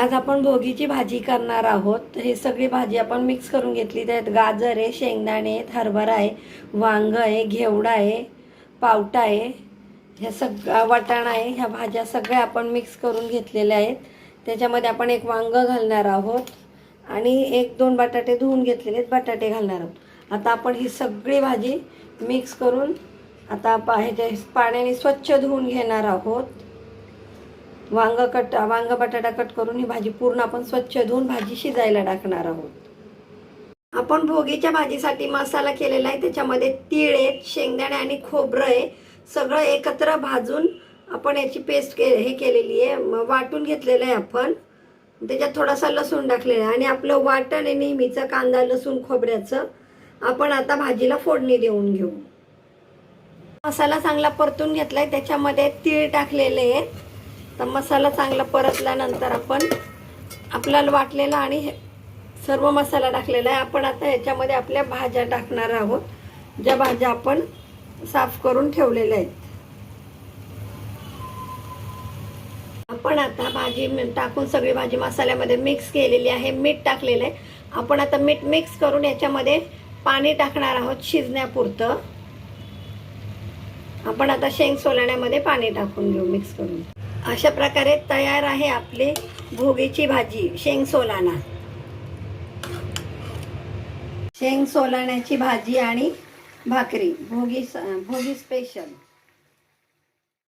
आज आपण भोगीची भाजी करणार आहोत. तर हे सगळी भाजी आपण मिक्स करून घेतली. त्यात गाजर आहे शेंगदाणे आहेत हरभरा आहे वांग आहे घेवडा आहे पावटा आहे. ह्या सगळ्या वाटाणा आहे. ह्या भाज्या सगळ्या आपण मिक्स करून घेतलेल्या आहेत. त्याच्यामध्ये आपण एक वांग घालणार आहोत आणि एक दोन बटाटे धुवून घेतलेले आहेत. बटाटे घालणार आहोत. आता आपण ही सगळी भाजी मिक्स करून आता पा ह्याच्या पाण्याने स्वच्छ धुवून घेणार आहोत. वांग कट वांग बटाटा कट करून ही भाजी पूर्ण आपण स्वच्छ धुवून भाजी शिजायला टाकणार आहोत. आपण भोगीच्या भाजीसाठी मसाला केलेला आहे त्याच्यामध्ये तीळ आहेत शेंगदाणे आणि खोबरं आहे. सगळं एकत्र भाजून आपण याची पेस्ट के हे केलेली आहे वाटून घेतलेलं आहे आपण. त्याच्यात थोडासा लसूण टाकलेला आहे आणि आपलं वाटण आहे नेहमीचं कांदा लसूण खोबऱ्याचं. आपण आता भाजीला फोडणी देऊन घेऊ. मसाला चांगला परतून घेतला आहे त्याच्यामध्ये तीळ टाकलेले आहेत. तर मसाला चांगला परतल्यानंतर आपण आपल्याला वाटलेला आणि सर्व मसाला टाकलेला आहे. आपण आता ह्याच्यामध्ये आपल्या भाज्या टाकणार आहोत. ज्या भाज्या आपण साफ करून ठेवलेल्या आहेत. आपण आता भाजी टाकून सगळी भाजी मसाल्यामध्ये मिक्स केलेली आहे. मीठ टाकलेलं आहे. आपण आता मीठ मिक्स करून याच्यामध्ये पाणी टाकणार आहोत शिजण्यापुरतं. आपण आता शेंग सोलण्यामध्ये पाणी टाकून घेऊ मिक्स करून. अशा प्रकारे तयार आहे आपली भोगीची भाजी शेंग सोलाना. शेंग सोलाण्याची भाजी आणि भाकरी भोगी भोगी स्पेशल